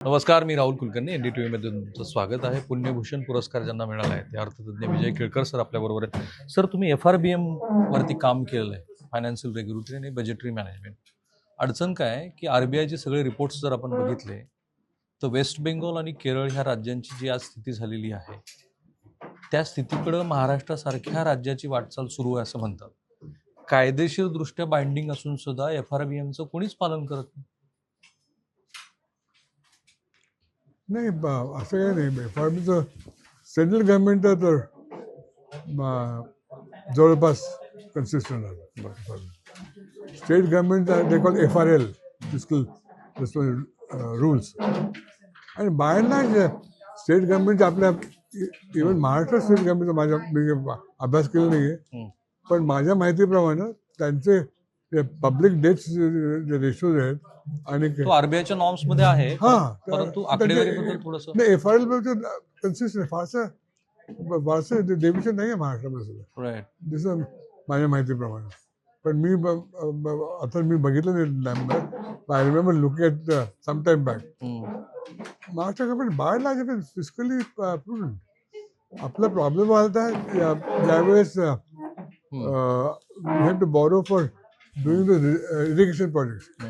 नमस्कार मी Rahul Kulkarni N D T व्हीमध्ये तुमचं स्वागत आहे. पुण्यभूषण पुरस्कार ज्यांना मिळाला आहे ते अर्थतज्ञ विजय केळकर सर आपल्याबरोबर आहेत. सर तुम्ही एफ आर बी एमवरती काम केलेलं आहे फायनान्शियल रेग्युलेटरी आणि बजेटरी मॅनेजमेंट अडचण काय की आर बी आयचे सगळे रिपोर्ट्स जर आपण बघितले तर वेस्ट बेंगॉल आणि केरळ ह्या राज्यांची जी आज स्थिती झालेली आहे त्या स्थितीकडं महाराष्ट्रासारख्या राज्याची वाटचाल सुरू आहे असं म्हणतात. कायदेशीरदृष्ट्या बाइंडिंग असून सुद्धा एफ आर बी एमचं कोणीच पालन करत नाही. नाही ब- असं काही नाही. फार्मीचं सेंट्रल गव्हर्नमेंट तर जवळपास कन्सिस्टंट आहे. State government they call F R L physical rules आणि बाय लार्ज स्टेट गव्हर्नमेंट आपल्या इव्हन महाराष्ट्र स्टेट गव्हर्नमेंटचा माझ्या मी अभ्यास केला नाही आहे. पण माझ्या माहितीप्रमाणे त्यांचे पब्लिक जे रेशोज आहेत आणि तो आरबीआयच्या नॉर्म्समध्ये आहे हा परंतु एफ आर एल कन्सिस्टंट फारसं फारसं डेव्हिशन नाही आहे महाराष्ट्रामध्ये सुद्धा जसं माझ्या माहितीप्रमाणे. पण मी आता मी बघितलं नाही I remember looking at some time back Maharashtra government by large physically prudent आपला प्रॉब्लेम आला होता ज्यावेळेस have to borrow for doing the irrigation project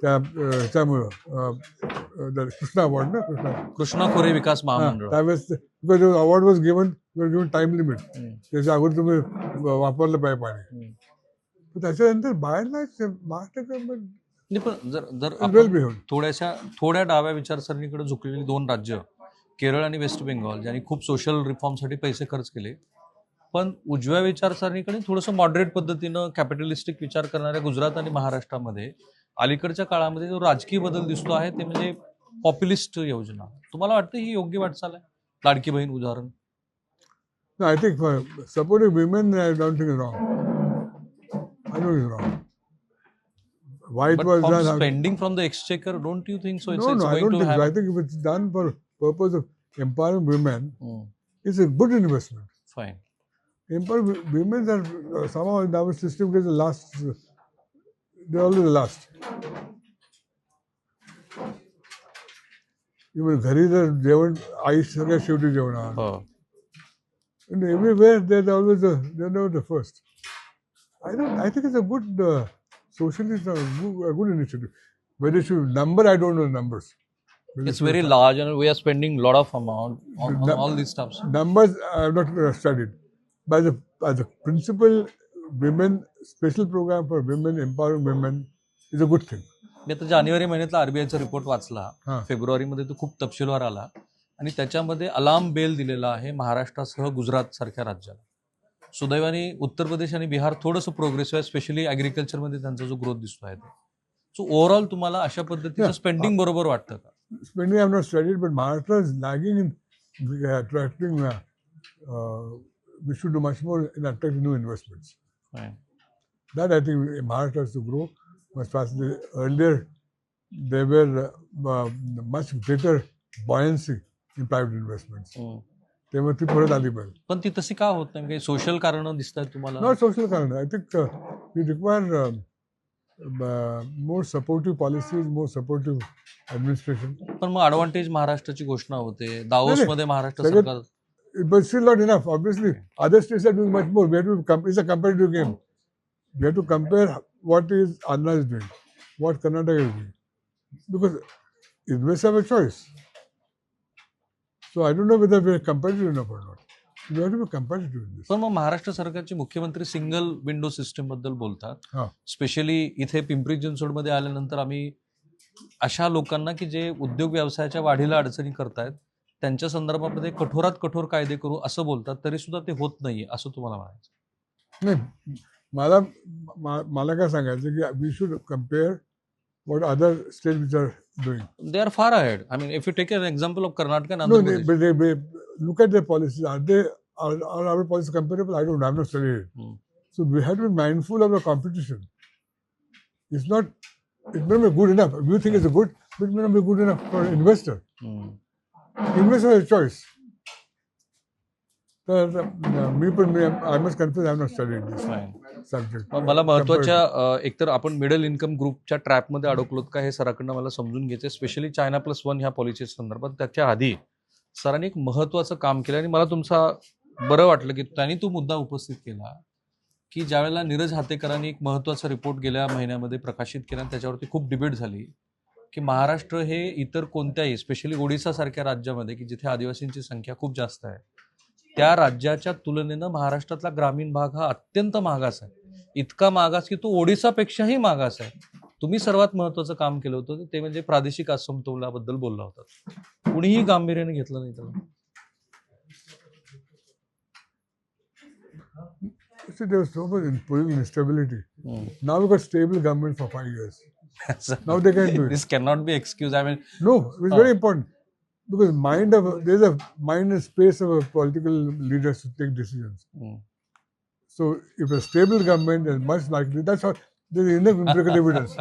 त्या त्यामुळं कृष्णा अवॉर्ड ना कृष्णा कृष्णा खोरे विकास महामंडळ त्यावेळेस because award was given given time limit. त्याच्या अगोदर तुम्ही वापरलं पाहिजे पाणी त्याच्यानंतर बाहेर नाही महाराष्ट्र गव्हर्नमेंट पण जर जर थोड्याशा थोड्या डाव्या विचारसरणीकडे झुकलेली दोन राज्य केरळ आणि वेस्ट बेंगॉल ज्यांनी खूप सोशल रिफॉर्मसाठी पैसे खर्च केले पण उजव्या विचारसरणीकडे थोडंसं मॉडरेट पद्धतीनं कॅपिटलिस्टिक विचार करणाऱ्या गुजरात आणि महाराष्ट्रामध्ये अलीकडच्या काळामध्ये जो राजकीय बदल दिसतो आहे ते म्हणजे पॉप्युलिस्ट योजना तुम्हाला वाटतं ही योग्य वाटचाल आहे लाडकी बहीण उदाहरण I think supporting women I don't think wrong I is wrong वाईट But was from done spending from the exchequer, don't you think so? It's, No, it's no, I going don't to think so. have. I think if it's done for purpose of empowering women, it's a good investment. fine. Empower wo- women are uh, somehow in our system gets the last. uh, They're always the last. Even घरी जर जेवण आई सगळ्यात शेवटी जेवणार हो. And everywhere they're always the, they're never the first. I don't. I think it's a good uh, socially it's a good, a good initiative. Whether it should number, I don't know the numbers. Whether It's it very should- large and we are spending lot of amount on, on The- all these stuffs. numbers I have not uh, studied. By the by the principal, women special program for women empowering women is a good thing. मी आता जानेवारी महिन्यातला आरबीआयचा report वाचला हा. फेब्रुवारीमध्ये तो खूप तपशीलवार आला आणि त्याच्यामध्ये अलार्म बेल दिलेला आहे महाराष्ट्रासह गुजरात सारख्या राज्याला सुदैवाने उत्तर प्रदेश आणि बिहार थोडंसं प्रोग्रेसिव्ह आहे स्पेशली ॲग्रिकल्चरमध्ये त्यांचा जो ग्रोथ दिसतो आहे सो ओव्हरऑल तुम्हाला अशा पद्धतीचं Yeah. स्पेंडिंग बरोबर वाटतं का Spending I have not studied, but Maharashtra is lagging in uh, attracting. Uh, uh, we should do much more in attracting new investments. Fine. That I think Maharashtra has to grow much faster. Earlier, there were uh, uh, much greater buoyancy in private investments. हम्म. तेव्हा ती परत आली पाहिजे पण ती तशी का होत नाही काही सोशल कारण दिसत आहेत तुम्हाला. I think uh, we require um, uh, more supportive policies, more supportive administration. पण मग ऍडव्हान्टेज महाराष्ट्राची घोषणा होते दाओसमध्ये महाराष्ट्र सरकार But still not enough. Obviously, other states are doing much more. We have to com- it's a competitive game. We have to compare what is Andhra is doing, what Karnataka is doing, because investors have a choice. So I don't know whether we are competitive enough or not. We have to be competitive in this. पण मग महाराष्ट्र सरकारचे मुख्यमंत्री single window सिस्टमबद्दल बोलतात हा. Specially इथे पिंपरी चिंचवडमध्ये आल्यानंतर आम्ही अशा लोकांना की जे उद्योग व्यवसायाच्या वाढीला अडचणी करतायत त्यांच्या संदर्भामध्ये कठोरात कठोर कायदे करू असं बोलतात तरी सुद्धा ते होत नाही असं तुम्हाला म्हणायचं नाही मला मला काय सांगायचं की we should compare what other state which are doing they are far ahead I mean if you take an example of Karnataka look at the policies are they are are policy comparable I don't have no study so we had be mindful of a competition it's not it may be good enough you think is a good but may not be good enough for investor Investor has a. तर uh, मी पण मी I must confuse I not studied this. मग मला महत्त्वाच्या एकतर आपण middle income ग्रुपच्या ट्रॅपमध्ये अडकलोत का हे सराकडनं मला समजून घ्यायचं स्पेशली चायना प्लस वन ह्या पॉलिसी संदर्भात त्याच्या आधी सरांनी एक महत्वाचं काम केलं आणि मला तुमचा बरं वाटलं की त्यांनी तो मुद्दा उपस्थित केला की ज्यावेळेला नीरज हातेकरांनी एक महत्त्वाचा रिपोर्ट गेल्या महिन्यामध्ये प्रकाशित केला आणि त्याच्यावरती खूप डिबेट झाली की महाराष्ट्र हे इतर कोणत्याही स्पेशली ओडिसासारख्या राज्यामध्ये की जिथे आदिवासींची संख्या खूप जास्त आहे त्या राज्याच्या तुलनेनं महाराष्ट्रातला ग्रामीण भाग हा अत्यंत मागास आहे. इतका मागास की तो ओडिसापेक्षाही मागास आहे. तुम्ही सर्वात महत्वाचं काम केलं होतं ते म्हणजे प्रादेशिक असमतोलाबद्दल बोलला होता. कुणीही गांभीर्याने घेतलं नाही त्याला. There was so much political instability. Now we got stable government for five years. Now they can do it. This cannot be excuse I mean No, it's very important because mind of there's a mind and space of a political leaders to take decisions. So if a stable government is much likely, that's how there's enough empirical evidence.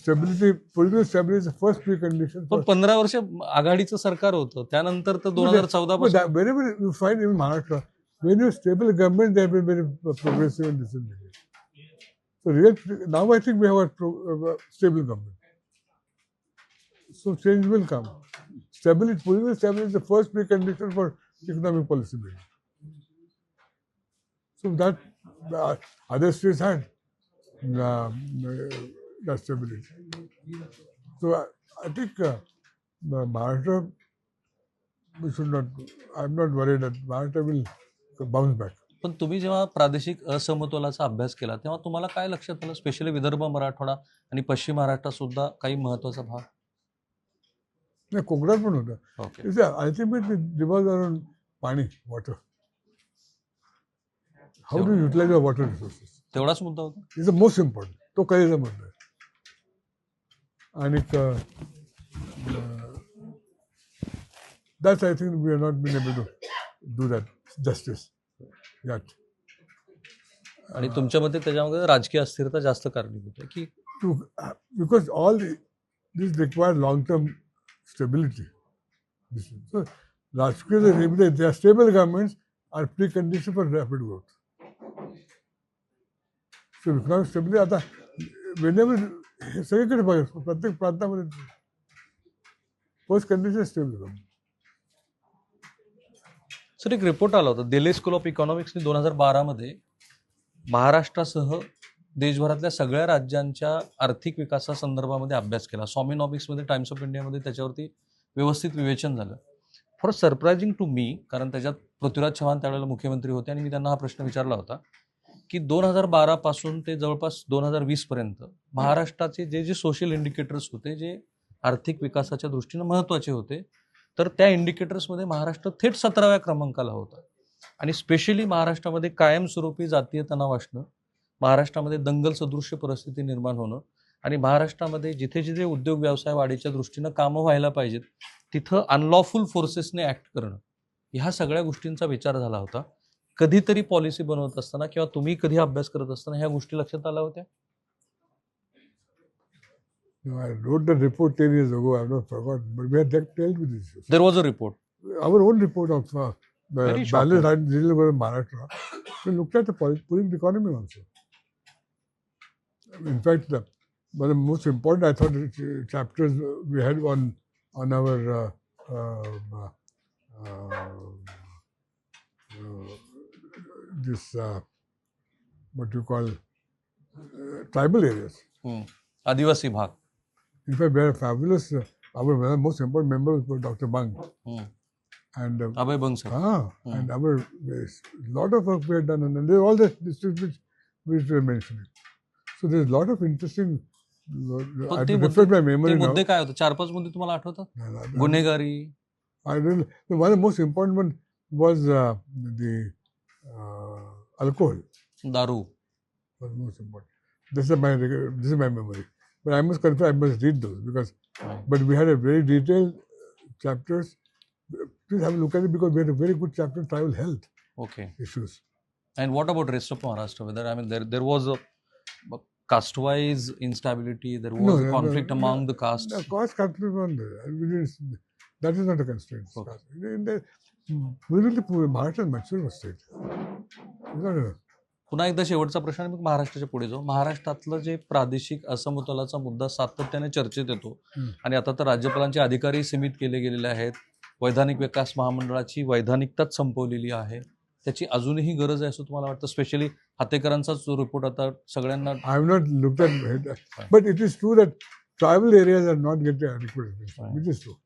Stability, political stability is the first precondition for. पण पंधरा वर्ष आघाडीचं सरकार होतं त्यानंतर तर दोन हजार चौदा in Maharashtra, when you have stable government, they have been very progressive and decision making. Real, now I think we have a, pro, stable government. So change will come. Stability, political stability is the first precondition for economic policy making. So that the other states had uh, that stability. So I, I think uh, Maharashtra we should not. I'm not worried that Maharashtra will bounce back. पण तुम्ही जेव्हा प्रादेशिक असमतोलाचा अभ्यास केला तेव्हा तुम्हाला काय लक्षात आलं? स्पेशली विदर्भ मराठवाडा आणि पश्चिम महाराष्ट्रात सुद्धा काही महत्त्वाचा भाग? नाही कोकणात पण होतं. ओके अल्टिमेटली अराउंड पाणी water how to utilise water resources तेवढाच मुद्दा होता. इज द मोस्ट इम्पॉर्टंट तो कळीचा मुद्दा आहे आणि that's I think we are not been able to do that justice आणि तुमच्या मते त्याच्यामध्ये राजकीय अस्थिरता जास्त कारणीभूत आहे की? To because all this require long term stability राजकीय they are stable government are precondition for rapid growth so economic stability आता वेनेबल हे सगळीकडे बघा प्रत्येक प्रांतामध्ये first condition stable government sir एक रिपोर्ट आला होता. दिल्ली स्कूल ऑफ इकॉनॉमिक्सने दोन हजार बारामध्ये महाराष्ट्रासह देशभरातल्या सगळ्या राज्यांच्या आर्थिक विकासासंदर्भामध्ये अभ्यास केला. सॉमिनॉमिक्समध्ये टाइम्स ऑफ इंडियामध्ये त्याच्यावरती व्यवस्थित विवेचन झालं. फॉर सरप्रायझिंग टू मी कारण त्याच्यात पृथ्वीराज चव्हाण त्यावेळेला मुख्यमंत्री होते आणि मी त्यांना हा प्रश्न विचारला होता की दोन हजार बारापासून ते जवळपास दोन हजार वीसपर्यंत महाराष्ट्राचे जे जे सोशल इंडिकेटर्स होते जे आर्थिक विकासाच्या दृष्टीनं महत्त्वाचे होते तर त्या इंडिकेटर्समध्ये महाराष्ट्र थेट सतराव्या क्रमांकाला होता. आणि स्पेशली महाराष्ट्रामध्ये कायमस्वरूपी जातीय तणाव असणं महाराष्ट्रामध्ये दंगल सदृश्य परिस्थिती निर्माण होणं आणि महाराष्ट्रामध्ये जिथे जिथे उद्योग व्यवसाय वाढीच्या दृष्टीनं कामं व्हायला पाहिजेत तिथं अनलॉफुल फोर्सेसने ॲक्ट करणं ह्या सगळ्या गोष्टींचा विचार झाला होता. कधीतरी पॉलिसी बनवत असताना किंवा तुम्ही कधी अभ्यास करत असताना ह्या गोष्टी लक्षात आल्या होत्या? No, I wrote the report 10 years ago. I've not forgotten. But we had dealt with this. There was a report. Our own report of uh, uh, balanced Maharashtra. We looked at the political economy also. In fact, the, one of the most important, I thought, uh, chapters we had on on our uh, um, uh, uh, this uh, what you call uh, tribal areas. Hmm. Adivasi bhag. In fact, we had a fabulous. Uh, our one of the most important members was Dr. Bang, hmm. and uh, Abhay Bang sir Ah, and our there's a lot of work we have done, and there are all the districts which which we are mentioning. So there's a lot of interesting. I ते have to मुद्दे- refresh my ते memory now. मुद्दे काय होते चार पाच मुद्दे तुम्हाला आठवतात No, no, no. गुन्हेगारी I don't. The one of the most important one was uh, the uh, alcohol. दारू Was most important. This is my reg- this is my memory. but I must confess, I must read those because. But we had a very detailed uh, chapters. Please have a look at it because we had a very good chapter on tribal health okay. issues. And what about rest of Maharashtra? Whether I mean there there was a caste-wise instability, there was No, a conflict no, among no, the castes. No, cost control on the, that is not a constraint. Okay. In the, we really, Maharashtra is a mature state. It's not a पुन्हा एकदा शेवटचा प्रश्न मग महाराष्ट्राच्या पुढे जाऊ. महाराष्ट्रातलं जे प्रादेशिक असमतोलाचा मुद्दा सातत्याने चर्चेत येतो. आणि आता तर राज्यपालांचे अधिकारी सीमित केले गेलेले आहेत. वैधानिक विकास महामंडळाची वैधानिकताच संपवलेली आहे. त्याची अजूनही गरज आहे असं तुम्हाला वाटतं? स्पेशली हातेकरांचाच जो रिपोर्ट आता सगळ्यांना have not looked at it, but it is true that tribal areas are not getting adequate attention, Right. which is true.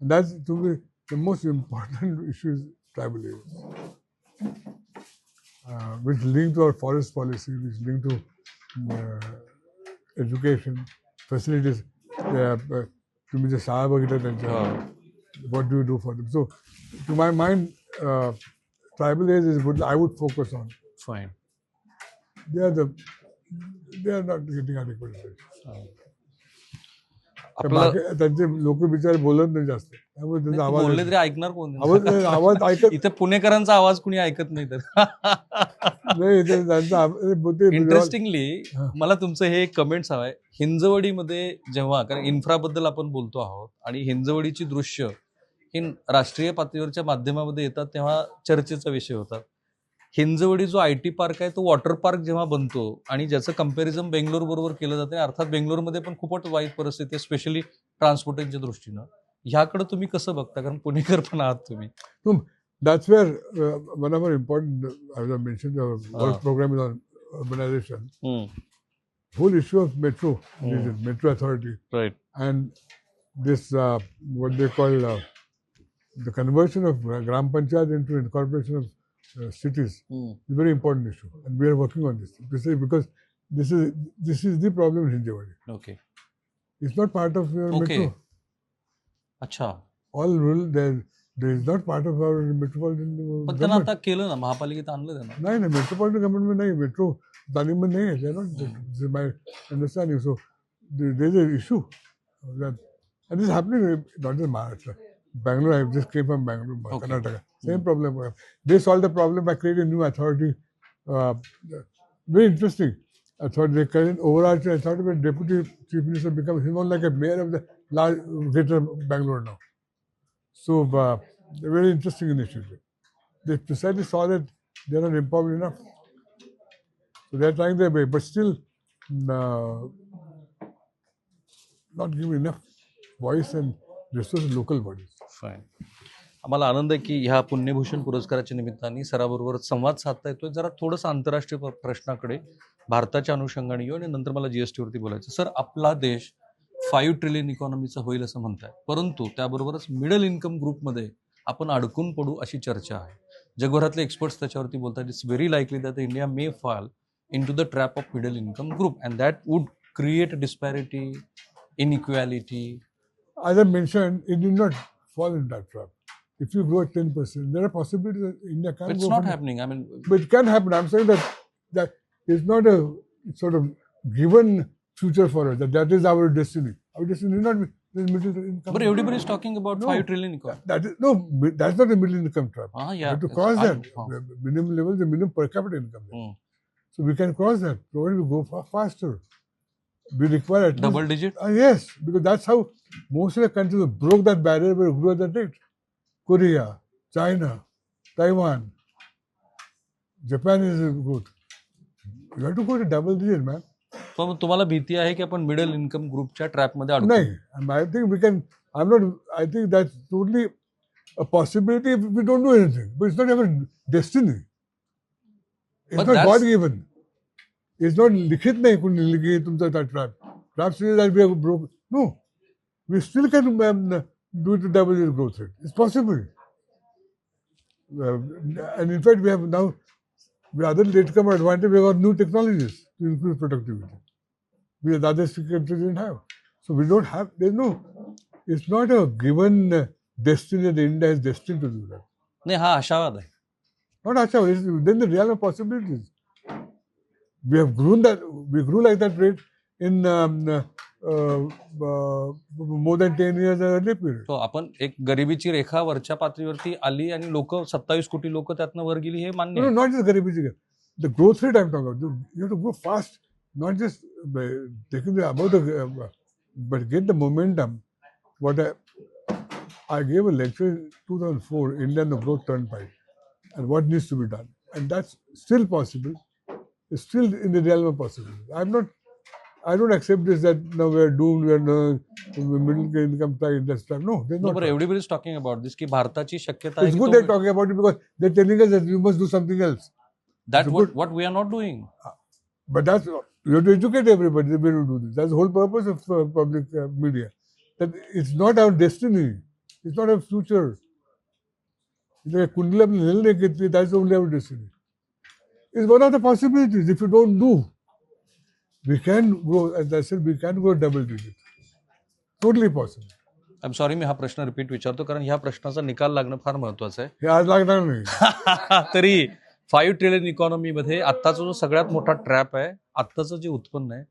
And that's to which link to our forest policy, which link to uh, education, facilities. Uh, uh, तुम्ही जे शाळा बघितल्या त्यांच्या what do you do for them? So, to my mind, uh, tribal areas is what I would focus on. Fine They are the they are not getting adequate attention. तर आपलं बाकी- त्यांचे लोक बिचारे बोलत नाही जास्त त्यामुळे त्यांचा आवाज बोलले तरी ऐकणार कोण आवाज आवाज ऐकत इथे पुणेकरांचा आवाज कुणी ऐकत नाही तर नाही ते त्यांचा आव- ते इंटरेस्टिंगली. मला तुमचं हे कमेंट्स हवंय हिंजवडीमध्ये जेव्हा कारण इन्फ्राबद्दल आपण बोलतो आहोत आणि हिंजवडीची दृश्य ही राष्ट्रीय पातळीवरच्या माध्यमामध्ये येतात तेव्हा चर्चेचा विषय होतात. हिंजवडी जो आय टी पार्क आहे तो वॉटर पार्क जेव्हा बनतो आणि ज्याचं कंपॅरिझन बेंगलोर बरोबर केलं जाते अर्थात बेंगलोरमध्ये पण खूपच वाईट परिस्थिती आहे स्पेशली ट्रान्सपोर्टेशनच्या दृष्टीनं. ह्याकडे तुम्ही कसं बघता? कारण पुणेकर पण आहात तुम्ही. that's where uh, one of our important, as I mentioned, our work uh. program is on urbanization. Mm. Whole issue of metro, mm. is metro authority, right? And this uh, what they call uh, the conversion of gram panchayat into incorporation of uh, cities mm. is a very important issue, and we are working on this. because this is this is the problem in Hinjewadi. Okay. It's not part of your okay. metro. Acha. All rural there not part of our metropolitan uh, पण त्यांना. आता केलं ना महापालिकेत आणलं त्यांना नाही नाही मेट्रोपॉलिटन गव्हर्नमेंट में नाही मेट्रो तालीम में नहीं है is an issue that and this is happening in- not just Maharashtra Bangalore I just came from Bangalore Okay. Karnataka same problem they solved the problem by creating a new authority uh, very interesting authority they created overarching authority where deputy chief minister becomes he's not like a mayor of the large greater Bangalore now so uh, a very interesting initiative they precisely saw that they're not empowered enough. So they're trying their way, but still uh, not giving enough voice and resources to local bodies. Fine. आम्हाला आनंद आहे की ह्या पुण्यभूषण पुरस्काराच्या निमित्ताने सराबरोबर संवाद साधता येतोय जरा थोडंसं आंतरराष्ट्रीय प्रश्नाकडे भारताच्या अनुषंगाने येऊ आणि नंतर मला जीएसटी वरती बोलायचं सर आपला देश फाईव्ह ट्रिलियन इकॉनॉमीचा होईल असं म्हणताय परंतु त्याबरोबरच मिडल इन्कम ग्रुपमध्ये आपण अडकून पडू अशी चर्चा आहे जगभरातले एक्सपर्ट्स त्याच्यावरती बोलतात it's very likely that India may fall into the trap of middle income group and that would create disparity inequality As I mentioned, it did not fall in that trap. If you grow at 10%, there are possibilities that India can it's. Not happening I mean But it can happen. I'm saying that that is not a sort of given future for us. That that is our destiny. Our destiny is not this middle income. But everybody is talking about No. 5 trillion economy. That is no. That's not a middle income trap. Ah, We yeah. have to cross that. minimum level is the minimum per capita income. mm. So we can cross that, provided we go far faster. We require at Double least, digit? Ah, yes, because that's how most of the countries broke that barrier but grew at that rate. Korea, China, Taiwan, Japan is good. You have to go to double digit, man. पण तुम्हाला भीती आहे की आपण middle income ग्रुपच्या ट्रॅपमध्ये अडकू No, and I think we can. I'm not. I think that's totally a possibility if we don't do anything. But it's not our destiny. It's But not that's- God given. It's not लिखित नाही कोणी लिखी तुमचा त्या trap trap says that we have broke. No, we still can um, do it to double digit growth rate. It's possible. Uh, and in fact, we have now with other latecomer advantage. We have got new technologies to increase productivity. We the other countries didn't have. So we don't have. There's no. It's not a given uh, destiny that India is destined to do that. नाही हा आशावाद आहे Not Acha. It's then the realm of possibilities. We have grown that. We grew like that rate in um, uh, uh, more than ten years earlier period. तो आपण एक गरिबीची रेखा वरच्या पातळीवरती आली आणि लोक सत्तावीस कोटी लोक त्यातनं वर गेली हे मान्य No, no, आहे not just Garibi Jigar. The growth rate I'm talking about. You have to go fast, not just taking the about the, but get the momentum. What I, I gave a lecture in 2004, India and the Growth Turnpike, and what needs to be done. And that's still possible. It's still in the realm of possibility. I'm not, I don't accept this that now we're doomed, we're no, middle income tax, industry. No, they're not. No, but everybody's talking about this. Ki Bharatachi shakyata it's good they're talking about it because they're telling us that we must do something else. That's what, what we are not doing. Uh, but that's you have to educate everybody the way to do this. That's the whole purpose of uh, public uh, media. That it's not our destiny. It's not our future. लिहिलं नाही That's only our destiny. It's one of the possibilities. If you don't do, we can grow. As I said, we can grow double digit. Totally possible. I am sorry मी हा प्रश्न repeat विचारतो कारण ह्या प्रश्नाचा निकाल लागणं फार महत्वाचं आहे हे आज लागणार नाही तरी फाईव्ह ट्रिलियन इकॉनॉमीमध्ये आत्ताचा जो सगळ्यात मोठा ट्रॅप आहे आत्ताचं जे उत्पन्न आहे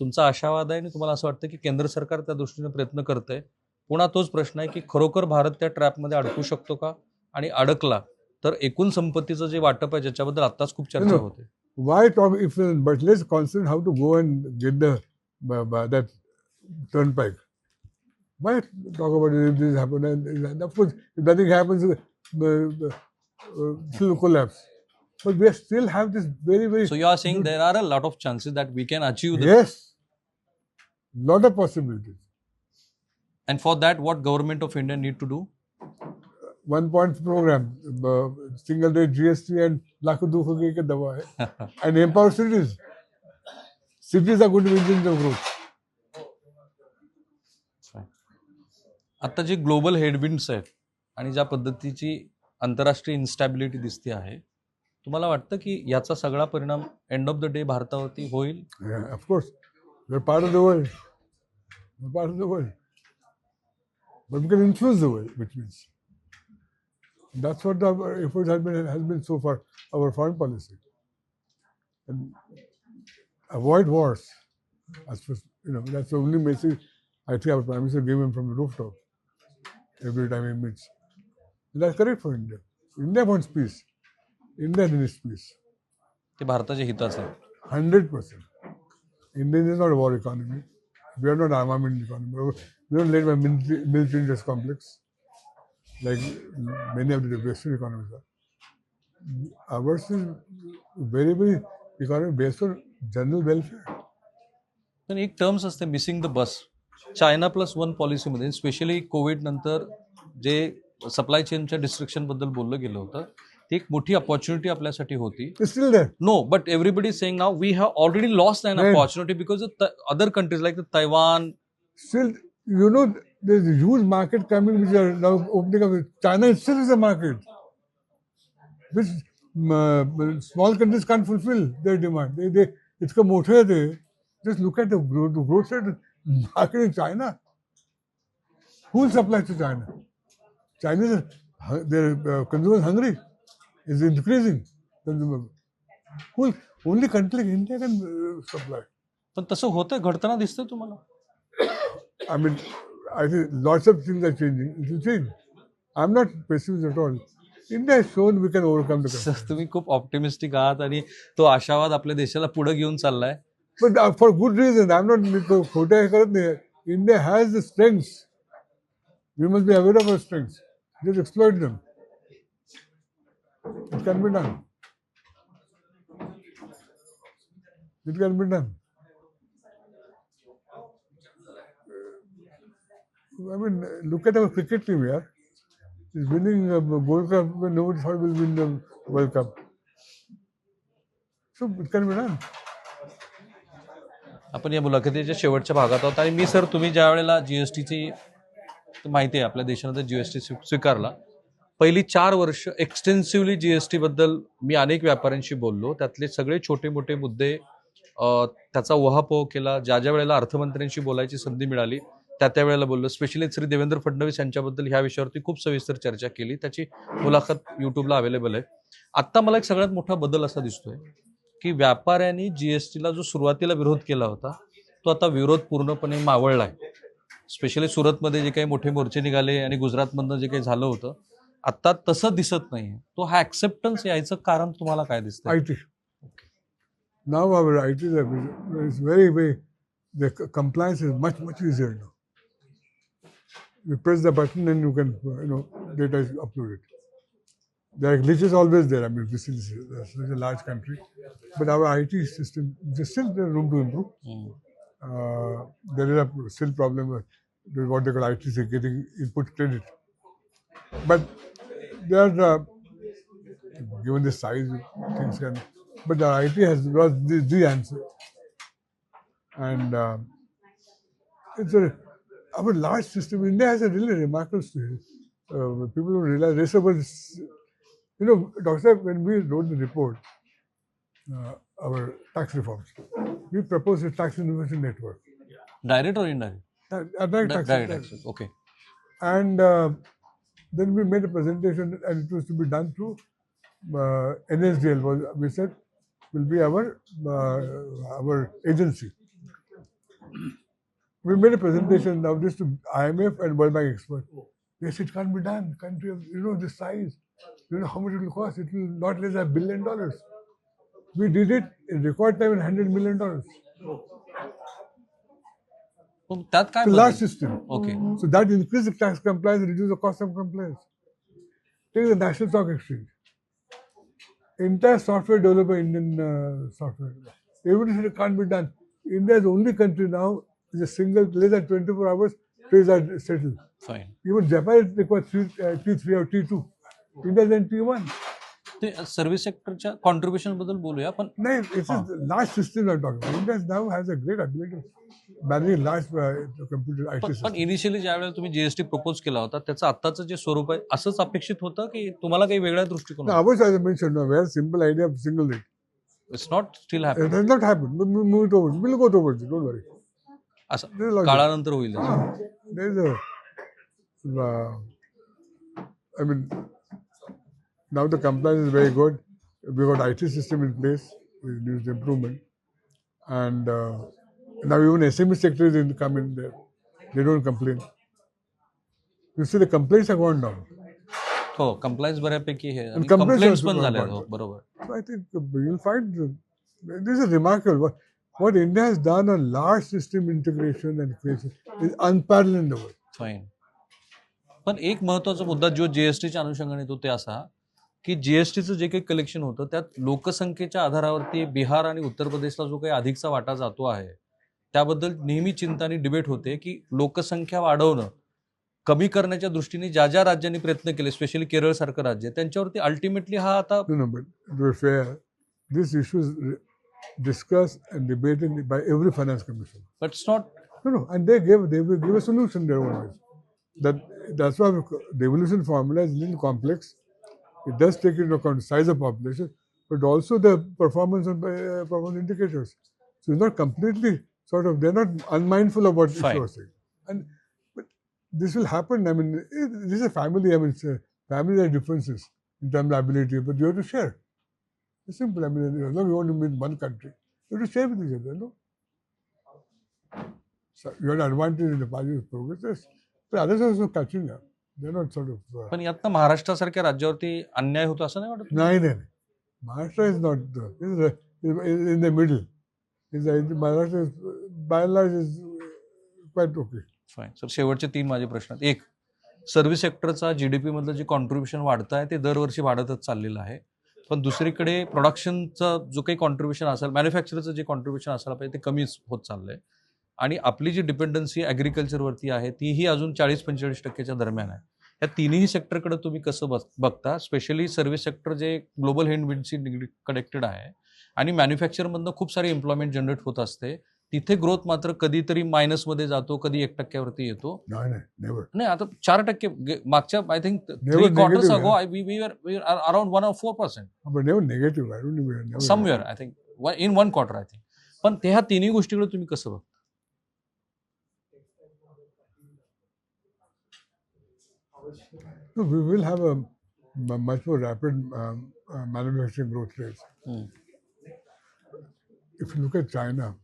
तुमचा आशावाद आहे आणि तुम्हाला असं वाटतं की केंद्र सरकार त्या दृष्टीने प्रयत्न करत आहे पुन्हा तोच प्रश्न आहे की खरोखर भारत त्या ट्रॅपमध्ये अडकू शकतो का आणि अडकला तर एकूण संपत्तीचं जे वाटप आहे ज्याच्याबद्दल आत्ताच खूप चर्चा. होते Why talk if but let's consider how to go and get the uh, uh, that turnpike. Why talk about it if this And, and of uh, uh, uh. But we still have this very very so you are saying there are a lot of chances that we can achieve yes, lot of possibilities. And for that what government of India need to do One point program, uh, single day GST and lakh dukh ke ke dawa hai. and empower cities. Cities are going to be engines of growth. आता जे global headwinds आहेत आणि ज्या पद्धतीची आंतरराष्ट्रीय instability दिसते आहे तुम्हाला वाटतं की याचा सगळा परिणाम एंड ऑफ द डे भारतावरती होईल Yeah, of course. We're part of the world. We're part of the world. But we can influence the world, which means. That's what our effort has been, has been so far, our foreign policy. And avoid wars. As for, you know, that's the only message I think our Prime Minister gave him from the rooftop every time he meets. And that's correct for India. India wants peace. Indian industries ते भारताच्या हिताचं hundred percent Indian is not war economy we are not armament economy we are led by military industrial complex like many of the western economy are ours is very very economy based on general welfare पण एक terms असते missing the bus China plus one पॉलिसीमध्ये specially Covid नंतर जे supply चेनच्या डिस्ट्रिक्शनबद्दल बोललं गेलं होतं एक मोठी अपॉर्च्युनिटी आपल्यासाठी होती. Still no but everybody saying now we have already lost and opportunity because other countries like Taiwan still you know this huge market coming which are now opening of China still is a market which small countries can fulfil their demand they इतकं मोठं आहे ते just look at the growth growth rate market in China whole supply to China Chinese their consumer hungry Is increasing. Only country like India can uh, supply. पण तसं होतं घडताना दिसतंय तुम्हाला I mean, I think lots of things are changing. It will change. I'm not pessimist at all. India has shown we can overcome the sir crisis. तुम्ही खूप optimistic आहात आणि तो आशावाद आपल्या देशाला पुढे घेऊन चाललाय But uh, for good reason. I'm not मी तो खोटं हे करत नाही. India has the strengths. We must be aware of our strengths. Just exploit them. It can be done. It can be done. I mean, look at our cricket team here. It's winning uh, Gold Cup when nobody thought will win the World Cup. So it can be done. आपण या मुलाखतीच्या शेवटच्या भागात आहोत आणि मी sir तुम्ही ज्या वेळेला जीएसटीची माहिती आहे आपल्या देशामध्ये जीएसटी स्वीकारला पहिली चार वर्ष एक्सटेन्सिव्हली जीएसटी बद्दल मी अनेक व्यापाऱ्यांशी बोललो. त्यातले सगळे छोटे मोठे मुद्दे त्याचा उहापोह केला. ज्या ज्या वेळेला अर्थमंत्र्यांशी बोलायची संधी मिळाली त्या त्या वेळेला बोललो. स्पेशली श्री देवेंद्र फडणवीस यांच्याबद्दल ह्या विषयावरती खूप सविस्तर चर्चा केली. त्याची मुलाखत यूट्यूबला अवेलेबल आहे. आत्ता मला एक सगळ्यात मोठा बदल असा दिसतोय की व्यापाऱ्यांनी जीएसटीला जो सुरुवातीला विरोध केला होता तो आता विरोध पूर्णपणे मावळलाय. स्पेशली सुरतमध्ये जे काही मोठे मोर्चे निघाले आणि गुजरातमधनं जे काही झालं होतं आता तसं दिसत नाही तो हा ऍक्सेप्टन्स यायचं कारण तुम्हाला काय दिसतं I T. Now I T it's very very the compliance is much much easier no you press the button and you can you know data is upload it there are glitches always there I me this large country but our I T system is still room to improve there is a still problem what they good I T C getting input credit but there's given the size, things can, but the IT has was the, the answer. And uh, it's a, our large system, India has a really remarkable story. Uh, people don't realize race was, you know, Dr. When we wrote the report, uh, our tax reforms, we proposed a tax innovation network. Direct or indirect? Uh, direct, direct tax. Direct. Okay. And uh, then we made a presentation, and it was to be done through uh, NSDL. Was we said will be our uh, our agency. We made a presentation of this to IMF and World Bank experts. They said it can't be done. Country of you know this size, you know how much it will cost. It will not less than a billion dollars. We did it in record time in hundred million that kind of large system. Okay. Mm-hmm. So that increases tax compliance, reduces the cost of compliance. Take the National Stock Exchange. Entire software developed by Indian uh, software. Everything can't be done. India is the only country now, is a single, less than 24 hours, trades are settled. Fine. Even Japan requires T3 uh, or T2. India is in T1. ते service सेक्टरच्या कॉन्ट्रीब्युशनबद्दल बोलूया पण नाही it is large system Indian now has a great ability managing large computer IT पण initially ज्या वेळेला तुम्ही GST propose केला होता त्याचं आत्ताचं जे स्वरूप आहे असंच अपेक्षित होतं की तुम्हाला काही वेगळ्या दृष्टिकोन आवश्यक आहे mention where simple idea of single rate not still happen it not तो असं. काळानंतर होईल. I mean now the compliance is very good. We got IT system in place. We needs improvement, and uh, now even SME sector is in coming there. They don't complain. You see, the complaints have gone down. हो compliance बऱ्यापैकी हे complaints पण are. हो बरोबर So I think uh, you'll find uh, this is remarkable. What, India has done on large system integration and creation is unparalleled in the world. Fine पण एक महत्त्वाचा मुद्दा जो जीएसटीच्या अनुषंगाने येतो ते असा की जीएसटीचं जे काही कलेक्शन होतं त्यात लोकसंख्येच्या आधारावरती बिहार आणि उत्तर प्रदेशला जो काही अधिकचा वाटा जातो आहे त्याबद्दल नेहमी चिंता आणि डिबेट होते की लोकसंख्या वाढवणं कमी करण्याच्या दृष्टीने ज्या ज्या राज्यांनी प्रयत्न केले स्पेशली केरळ सारखं राज्य त्यांच्यावरती अल्टिमेटली हा आता this issue discuss and debate in by every finance commission but it's not no no and they gave they give a solution that that's why revolution formula is lean complex It does take into account size of population, but also the performance of uh, performance indicators. So it's not completely sort of they're not unmindful of what Fine. you are saying. And but this will happen. I mean, it, this is a family. I mean, it's a, family have differences in terms of ability, but you have to share. It's simple. I mean, as long you want to be in one country, you have to share with each other. No. So you have an advantage in the positive progress, but others are also catching up. Uh, पण यातनं महाराष्ट्रासारख्या राज्यावरती अन्याय होतो असं नाही वाटत? is, the, is in the middle. Is the, Maharashtra is, by and large is quite okay. Fine sir शेवटचे तीन माझे प्रश्न आहेत. एक सर्व्हिस सेक्टरचा जीडीपी मधलं जे कॉन्ट्रीब्युशन वाढतं आहे ते दरवर्षी वाढतच चाललेलं आहे. पण दुसरीकडे प्रोडक्शनचा जो काही कॉन्ट्रीब्युशन असेल मॅन्युफॅक्चरचं जे कॉन्ट्रीब्युशन असायला पाहिजे ते कमीच होत चाललंय. आणि आपली जी डिपेंडन्सी ॲग्रिकल्चरवरती आहे तीही अजून चाळीस पंचेचाळीस टक्क्याच्या दरम्यान आहे. या तिन्ही सेक्टरकडे तुम्ही कसं बघ बघता? स्पेशली सर्व्हिस सेक्टर जे ग्लोबल हँडविंडशी कनेक्टेड आहे आणि मॅन्युफॅक्चरमधनं खूप सारी एम्प्लॉयमेंट जनरेट होत असते तिथे ग्रोथ मात्र कधीतरी मायनसमध्ये जातो कधी एक टक्क्यावरती येतो. नाही आता चार टक्के मागच्या I think three quarters ago I we we around one or four percent somewhere I think in one quarter I think पण ते ह्या तिन्ही गोष्टीकडे तुम्ही कसं बघता? No, we will have a, a much more rapid um, uh, manufacturing growth rates. Mm. If you look at China,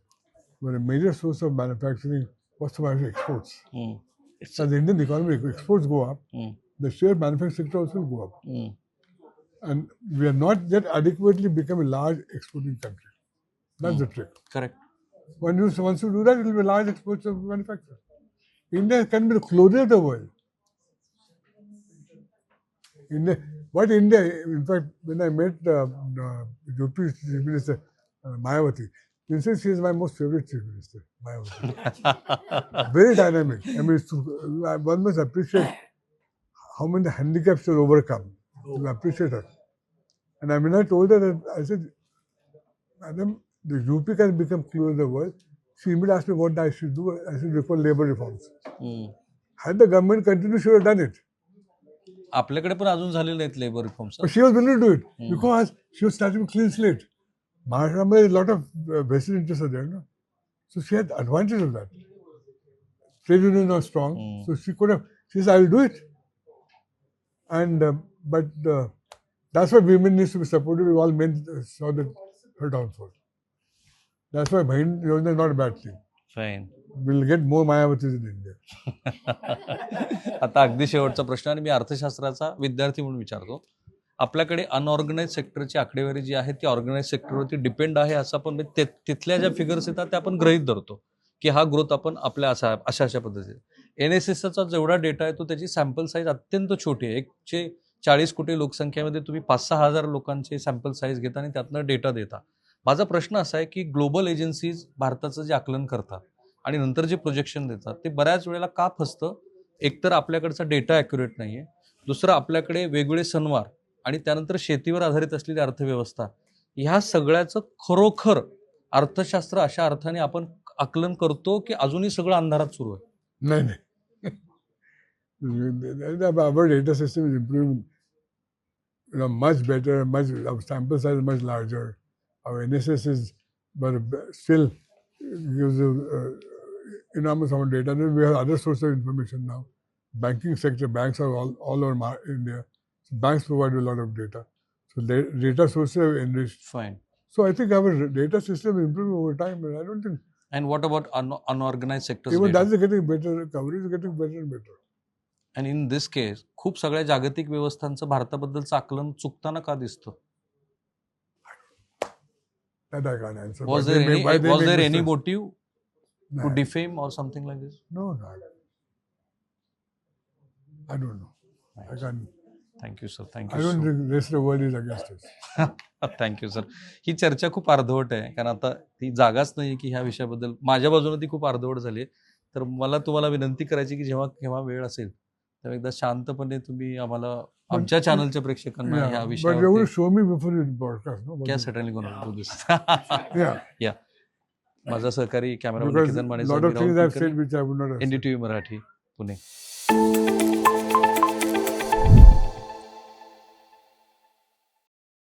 where a major source of manufacturing was surviving exports. Mm. As the Indian economy exports go up, mm. the share manufacturing sector also will go up. Mm. And we are not yet adequately become a large exporting country. That's the hmm. trick. Correct. When you, once you do that, it will be large exports of manufacturing. India can be the closer to the world. But India, in fact, when I met uh, uh, Chief Minister uh, Mayawati, he said she is my most favorite Chief Minister, Mayawati. Very dynamic. I mean, uh, one must appreciate how many handicaps she overcome. Oh. You appreciate her. And I mean, I told her that I said, Madam, the UP can become clear in the world. She immediately asked me what I should do. I should refer labor reforms. Mm. Had the government continued, she would have done it. आपल्याकडे पण अजून झालेले नाहीत labour reforms But she was willing to do it Hmm. because she was starting with clean slate. Maharashtra, a lot of uh, vested interests are there, no? So she had advantage of that. Trade unions are strong, Hmm. so she could have. She said, "I will do it." And uh, but uh, that's why women needs to be supported. All men uh, saw that her downfall. That's why Bhain Yojana is not a bad thing. Fine will get more Mayavatis in India आता अगदी शेवटचा प्रश्न आणि मी अर्थशास्त्राचा विद्यार्थी म्हणून विचारतो. आपल्याकडे अनऑर्गनाइज सेक्टरची आकडेवारी जी आहे ती ऑर्गनाइज सेक्टरवरती डिपेंड आहे असं आपण ते- तिथल्या ज्या फिगर्स येतात त्या आपण गृहित धरतो की हा ग्रोथ आपण आपल्या असा अशा अशा पद्धतीने. एन एस एसचा जेवढा डेटा आहे तो त्याची सॅम्पल साईज अत्यंत छोटी आहे. एकशे चाळीस कोटी लोकसंख्येमध्ये तुम्ही पाच सहा हजार लोकांचे सॅम्पल साईज घेता आणि त्यातनं डेटा देता. माझा प्रश्न असा आहे की ग्लोबल एजन्सीज भारताचं जे आकलन करतात आणि नंतर जे प्रोजेक्शन देतात ते बऱ्याच वेळेला का फसतं एकतर आपल्याकडचा डेटा ॲक्युरेट नाही आहे दुसरं आपल्याकडे वेगवेगळे सणवार आणि त्यानंतर शेतीवर आधारित असलेली अर्थव्यवस्था ह्या सगळ्याचं खरोखर अर्थशास्त्र अशा अर्थाने आपण आकलन करतो की अजूनही सगळं अंधारात सुरू आहे No, no. Our much system is sample size much larger better, N S S is better much larger. Uh, enormous amount of data. Then we have other sources of information now. Banking sector, banks are all, all over Mar- India. So banks provide a lot of data. So the data sources have enriched. Fine So I think our data system is improving over time. And I don't think and what about unorganise even sector that is getting better. Coverage is getting better and better. And in this case खूप सगळ्या जागतिक व्यवस्थांचं भारताबद्दलचं आकलन चुकताना का दिसतं. Was there any. Motive Nah. Defame और something like this No, no. I don't know. I can't. Thank you sir I don't thank you think the rest of the world is against us. Thank you sir ही चर्चा खूप अर्धवट आहे कारण आता ती जागाच नाही की ह्या विषयाबद्दल माझ्या बाजूने ती खूप अर्धवट झाली. तर मला तुम्हाला विनंती करायची की जेव्हा केव्हा वेळ असेल तेव्हा एकदा शांतपणे तुम्ही आम्हाला आमच्या चॅनलच्या प्रेक्षकांना you विषयावर माझा सहकारी कॅमेरा किसन माणे मराठी पुणे.